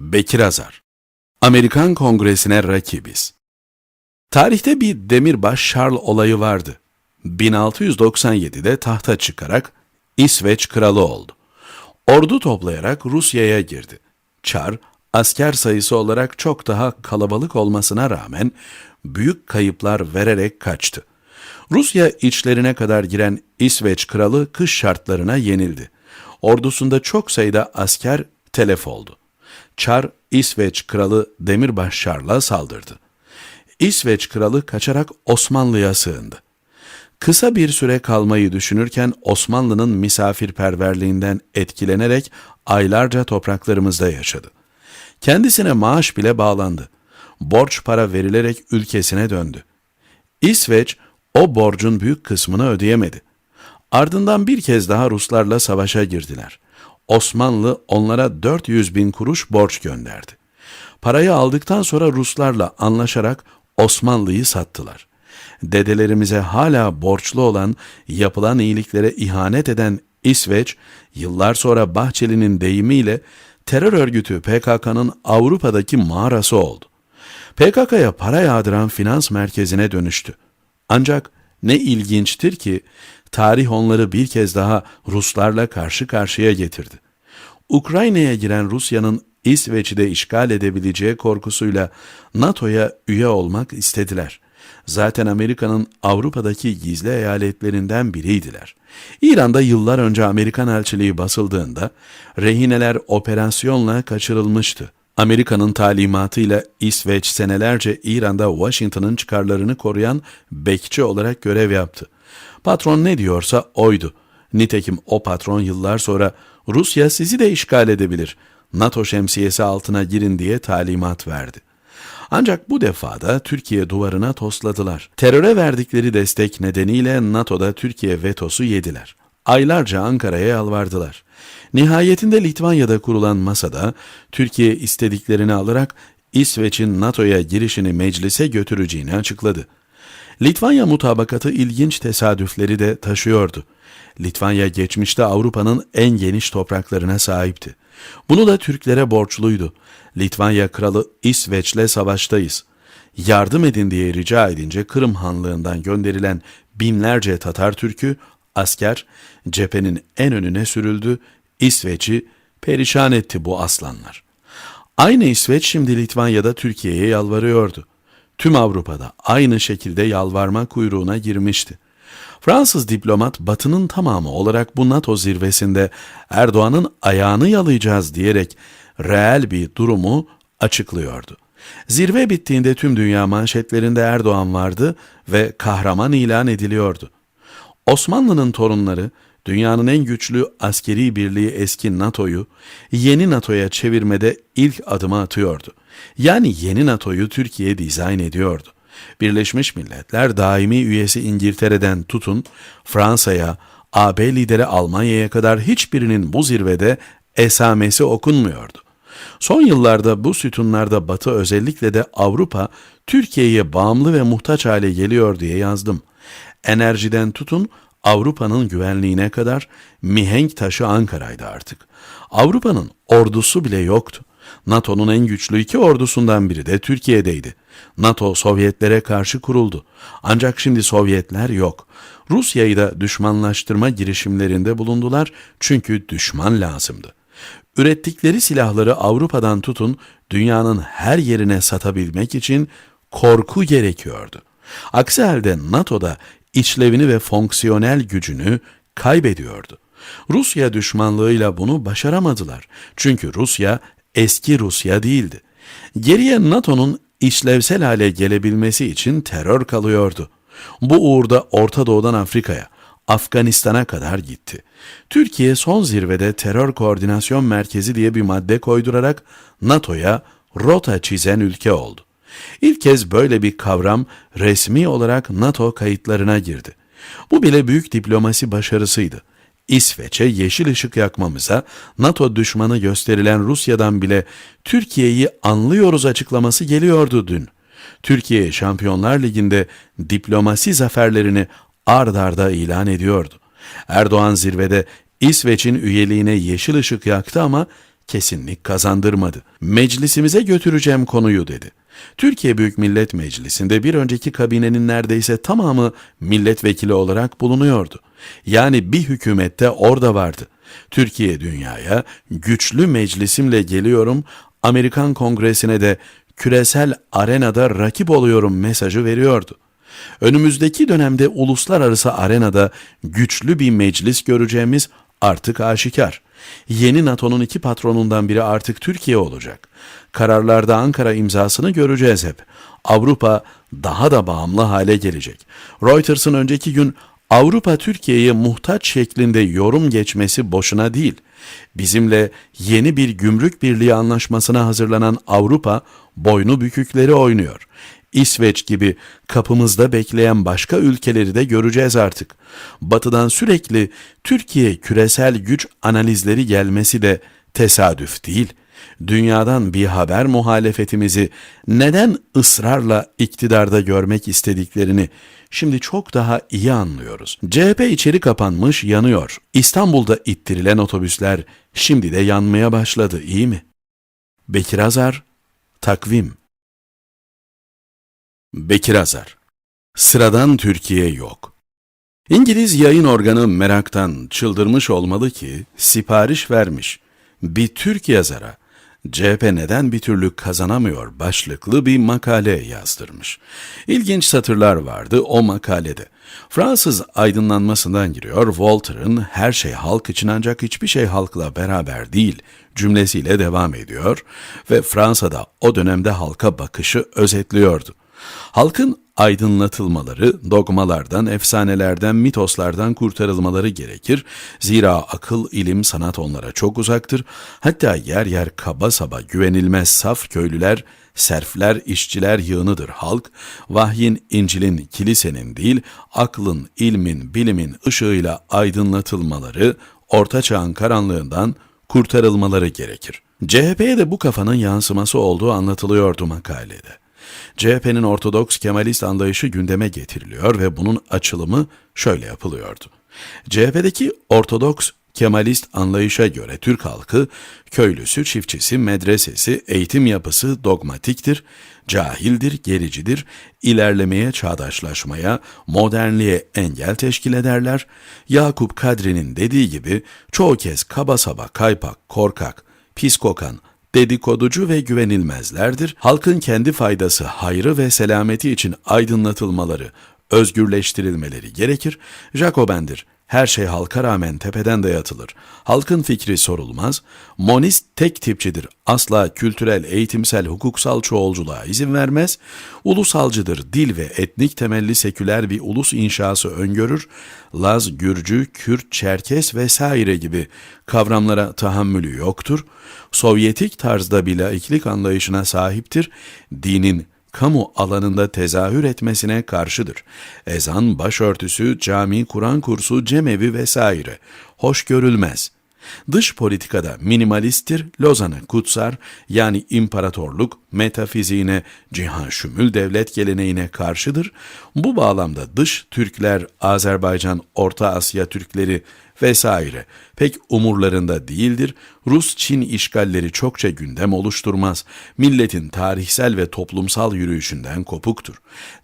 Bekir Azar Amerikan Kongresi'ne rakibiz. Tarihte bir demirbaş Charles olayı vardı. 1697'de tahta çıkarak İsveç kralı oldu. Ordu toplayarak Rusya'ya girdi. Çar, asker sayısı olarak çok daha kalabalık olmasına rağmen büyük kayıplar vererek kaçtı. Rusya içlerine kadar giren İsveç kralı kış şartlarına yenildi. Ordusunda çok sayıda asker telef oldu. Çar, İsveç kralı Demirbaş Çar'la saldırdı. İsveç kralı kaçarak Osmanlı'ya sığındı. Kısa bir süre kalmayı düşünürken Osmanlı'nın misafirperverliğinden etkilenerek aylarca topraklarımızda yaşadı. Kendisine maaş bile bağlandı. Borç para verilerek ülkesine döndü. İsveç o borcun büyük kısmını ödeyemedi. Ardından bir kez daha Ruslarla savaşa girdiler. Osmanlı onlara 400 bin kuruş borç gönderdi. Parayı aldıktan sonra Ruslarla anlaşarak Osmanlı'yı sattılar. Dedelerimize hala borçlu olan, yapılan iyiliklere ihanet eden İsveç, yıllar sonra Bahçeli'nin deyimiyle terör örgütü PKK'nın Avrupa'daki mağarası oldu. PKK'ya para yağdıran finans merkezine dönüştü. Ancak ne ilginçtir ki tarih onları bir kez daha Ruslarla karşı karşıya getirdi. Ukrayna'ya giren Rusya'nın İsveç'i de işgal edebileceği korkusuyla NATO'ya üye olmak istediler. Zaten Amerika'nın Avrupa'daki gizli eyaletlerinden biriydiler. İran'da yıllar önce Amerikan elçiliği basıldığında rehineler operasyonla kaçırılmıştı. Amerika'nın talimatıyla İsveç senelerce İran'da Washington'ın çıkarlarını koruyan bekçi olarak görev yaptı. Patron ne diyorsa oydu. Nitekim o patron yıllar sonra Rusya sizi de işgal edebilir. NATO şemsiyesi altına girin diye talimat verdi. Ancak bu defada Türkiye duvarına tosladılar. Teröre verdikleri destek nedeniyle NATO'da Türkiye vetosu yediler. Aylarca Ankara'ya yalvardılar. Nihayetinde Litvanya'da kurulan masada Türkiye istediklerini alarak İsveç'in NATO'ya girişini meclise götüreceğini açıkladı. Litvanya mutabakatı ilginç tesadüfleri de taşıyordu. Litvanya geçmişte Avrupa'nın en geniş topraklarına sahipti. Bunu da Türklere borçluydu. Litvanya kralı İsveç'le savaştayız. Yardım edin diye rica edince Kırım Hanlığından gönderilen binlerce Tatar Türk'ü asker cephenin en önüne sürüldü. İsveç'i perişan etti bu aslanlar. Aynı İsveç şimdi Litvanya'da Türkiye'ye yalvarıyordu. Tüm Avrupa'da aynı şekilde yalvarma kuyruğuna girmişti. Fransız diplomat Batı'nın tamamı olarak bu NATO zirvesinde Erdoğan'ın ayağını yalayacağız diyerek reel bir durumu açıklıyordu. Zirve bittiğinde tüm dünya manşetlerinde Erdoğan vardı ve kahraman ilan ediliyordu. Osmanlı'nın torunları dünyanın en güçlü askeri birliği eski NATO'yu yeni NATO'ya çevirmede ilk adımı atıyordu. Yani yeni NATO'yu Türkiye dizayn ediyordu. Birleşmiş Milletler daimi üyesi İngiltere'den tutun Fransa'ya, AB lideri Almanya'ya kadar hiçbirinin bu zirvede esamesi okunmuyordu. Son yıllarda bu sütunlarda Batı özellikle de Avrupa Türkiye'ye bağımlı ve muhtaç hale geliyor diye yazdım. Enerjiden tutun Avrupa'nın güvenliğine kadar mihenk taşı Ankara'ydı artık. Avrupa'nın ordusu bile yoktu. NATO'nun en güçlü iki ordusundan biri de Türkiye'deydi. NATO Sovyetlere karşı kuruldu. Ancak şimdi Sovyetler yok. Rusya'yı da düşmanlaştırma girişimlerinde bulundular çünkü düşman lazımdı. Ürettikleri silahları Avrupa'dan tutun dünyanın her yerine satabilmek için korku gerekiyordu. Aksi halde NATO'da içlevini ve fonksiyonel gücünü kaybediyordu. Rusya düşmanlığıyla bunu başaramadılar. Çünkü Rusya eski Rusya değildi. Geriye NATO'nun işlevsel hale gelebilmesi için terör kalıyordu. Bu uğurda Orta Doğu'dan Afrika'ya, Afganistan'a kadar gitti. Türkiye son zirvede terör koordinasyon merkezi diye bir madde koydurarak NATO'ya rota çizen ülke oldu. İlk kez böyle bir kavram resmi olarak NATO kayıtlarına girdi. Bu bile büyük diplomasi başarısıydı. İsveç'e yeşil ışık yakmamıza NATO düşmanı gösterilen Rusya'dan bile Türkiye'yi anlıyoruz açıklaması geliyordu dün. Türkiye Şampiyonlar Ligi'nde diplomasi zaferlerini ard arda ilan ediyordu. Erdoğan zirvede İsveç'in üyeliğine yeşil ışık yaktı ama kesinlik kazandırmadı. Meclisimize götüreceğim konuyu dedi. Türkiye Büyük Millet Meclisi'nde bir önceki kabinenin neredeyse tamamı milletvekili olarak bulunuyordu. Yani bir hükümette orada vardı. Türkiye dünyaya güçlü meclisimle geliyorum, Amerikan Kongresi'ne de küresel arenada rakip oluyorum mesajı veriyordu. Önümüzdeki dönemde uluslararası arenada güçlü bir meclis göreceğimiz artık aşikar. Yeni NATO'nun iki patronundan biri artık Türkiye olacak. Kararlarda Ankara imzasını göreceğiz hep. Avrupa daha da bağımlı hale gelecek. Reuters'ın önceki gün Avrupa Türkiye'ye muhtaç şeklinde yorum geçmesi boşuna değil. Bizimle yeni bir gümrük birliği anlaşmasına hazırlanan Avrupa boynu bükükleri oynuyor. İsveç gibi kapımızda bekleyen başka ülkeleri de göreceğiz artık. Batıdan sürekli Türkiye küresel güç analizleri gelmesi de tesadüf değil. Dünyadan bir haber muhalefetimizi neden ısrarla iktidarda görmek istediklerini şimdi çok daha iyi anlıyoruz. CHP içeri kapanmış, yanıyor. İstanbul'da ittirilen otobüsler şimdi de yanmaya başladı, iyi mi? Bekir Azar, Takvim Bekir Azar Sıradan Türkiye yok. İngiliz yayın organı meraktan çıldırmış olmalı ki sipariş vermiş. Bir Türk yazara CHP neden bir türlü kazanamıyor başlıklı bir makale yazdırmış. İlginç satırlar vardı o makalede. Fransız aydınlanmasından giriyor Voltaire'ın her şey halk için ancak hiçbir şey halkla beraber değil cümlesiyle devam ediyor ve Fransa'da o dönemde halka bakışı özetliyordu. Halkın aydınlatılmaları, dogmalardan, efsanelerden, mitoslardan kurtarılmaları gerekir. Zira akıl, ilim, sanat onlara çok uzaktır. Hatta yer yer kaba saba güvenilmez saf köylüler, serfler, işçiler yığınıdır halk. Vahyin, İncil'in, kilisenin değil, aklın, ilmin, bilimin ışığıyla aydınlatılmaları, orta çağın karanlığından kurtarılmaları gerekir. CHP'ye de bu kafanın yansıması olduğu anlatılıyordu makalede. CHP'nin Ortodoks Kemalist anlayışı gündeme getiriliyor ve bunun açılımı şöyle yapılıyordu. CHP'deki Ortodoks Kemalist anlayışa göre Türk halkı köylüsü, çiftçisi, medresesi, eğitim yapısı dogmatiktir, cahildir, gericidir, ilerlemeye, çağdaşlaşmaya, modernliğe engel teşkil ederler. Yakup Kadri'nin dediği gibi çoğu kez kaba saba, kaypak, korkak, pis kokan, dedikoducu ve güvenilmezlerdir. Halkın kendi faydası, hayrı ve selameti için aydınlatılmaları, özgürleştirilmeleri gerekir. Jacobendir. Her şey halka rağmen tepeden dayatılır. Halkın fikri sorulmaz. Monist tek tipçidir. Asla kültürel, eğitimsel, hukuksal çoğulculuğa izin vermez. Ulusalcıdır. Dil ve etnik temelli seküler bir ulus inşası öngörür. Laz, Gürcü, Kürt, Çerkes vesaire gibi kavramlara tahammülü yoktur. Sovyetik tarzda bir laiklik anlayışına sahiptir. Dinin kamu alanında tezahür etmesine karşıdır. Ezan, başörtüsü, cami, Kur'an kursu, cemevi vesaire hoş görülmez. Dış politikada minimalisttir, Lozan'ı kutsar, yani imparatorluk, metafiziğine, cihan şümül devlet geleneğine karşıdır. Bu bağlamda dış Türkler, Azerbaycan, Orta Asya Türkleri vesaire pek umurlarında değildir. Rus-Çin işgalleri çokça gündem oluşturmaz. Milletin tarihsel ve toplumsal yürüyüşünden kopuktur.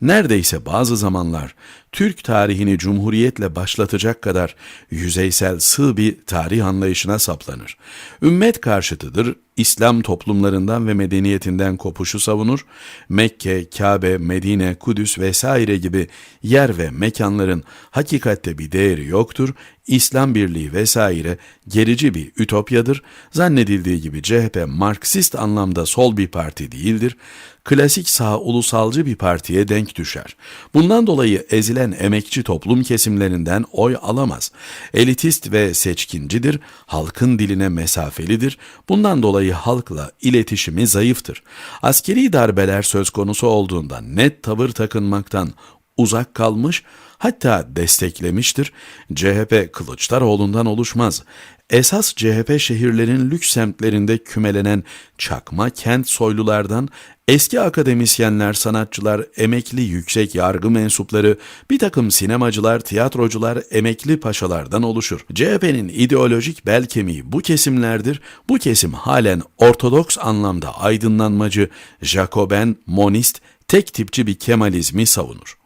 Neredeyse bazı zamanlar Türk tarihini cumhuriyetle başlatacak kadar yüzeysel sığ bir tarih anlayışına saplanır. Ümmet karşıtıdır, İslam toplumlarından ve medeniyetinden kopuşu savunur. Mekke, Kabe, Medine, Kudüs vesaire gibi yer ve mekanların hakikatte bir değeri yoktur. İslam Birliği vesaire gerici bir ütopyadır. Zannedildiği gibi CHP Marksist anlamda sol bir parti değildir. Klasik sağ ulusalcı bir partiye denk düşer. Bundan dolayı ezilen emekçi toplum kesimlerinden oy alamaz. Elitist ve seçkincidir, halkın diline mesafelidir. Bundan dolayı halkla iletişimi zayıftır. Askeri darbeler söz konusu olduğunda net tavır takınmaktan uzak kalmış, hatta desteklemiştir. CHP Kılıçdaroğlu'ndan oluşmaz. Esas CHP şehirlerin lüks semtlerinde kümelenen çakma kent soylulardan eski akademisyenler, sanatçılar, emekli yüksek yargı mensupları, bir takım sinemacılar, tiyatrocular, emekli paşalardan oluşur. CHP'nin ideolojik bel kemiği bu kesimlerdir. Bu kesim halen ortodoks anlamda aydınlanmacı, Jacoben, monist, tek tipçi bir Kemalizmi savunur.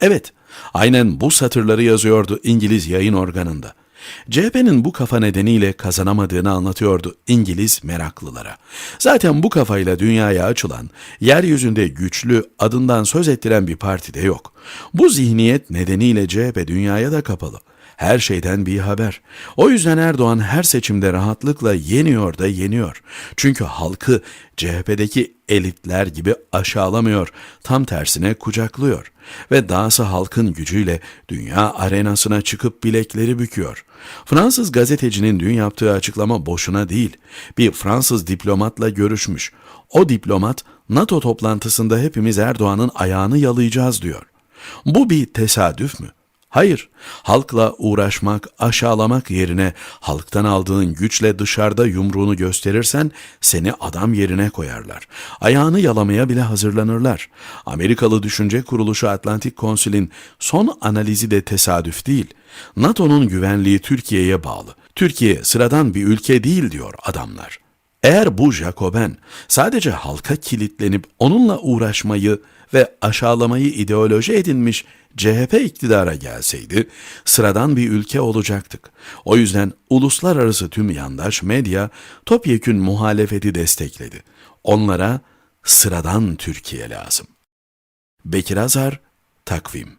Evet, aynen bu satırları yazıyordu İngiliz yayın organında. CHP'nin bu kafa nedeniyle kazanamadığını anlatıyordu İngiliz meraklılara. Zaten bu kafayla dünyaya açılan, yeryüzünde güçlü, adından söz ettiren bir parti de yok. Bu zihniyet nedeniyle CHP dünyaya da kapalı. Her şeyden bir haber. O yüzden Erdoğan her seçimde rahatlıkla yeniyor da yeniyor. Çünkü halkı CHP'deki elitler gibi aşağılamıyor, tam tersine kucaklıyor. Ve dahası halkın gücüyle dünya arenasına çıkıp bilekleri büküyor. Fransız gazetecinin dün yaptığı açıklama boşuna değil. Bir Fransız diplomatla görüşmüş. O diplomat NATO toplantısında hepimiz Erdoğan'ın ayağını yalayacağız diyor. Bu bir tesadüf mü? Hayır, halkla uğraşmak, aşağılamak yerine halktan aldığın güçle dışarıda yumruğunu gösterirsen seni adam yerine koyarlar. Ayağını yalamaya bile hazırlanırlar. Amerikalı Düşünce Kuruluşu Atlantik Konsil'in son analizi de tesadüf değil. NATO'nun güvenliği Türkiye'ye bağlı. Türkiye sıradan bir ülke değil diyor adamlar. Eğer bu Jacoben sadece halka kilitlenip onunla uğraşmayı ve aşağılamayı ideoloji edinmiş CHP iktidara gelseydi sıradan bir ülke olacaktık. O yüzden uluslararası tüm yandaş medya topyekün muhalefeti destekledi. Onlara sıradan Türkiye lazım. Bekir Azar, Takvim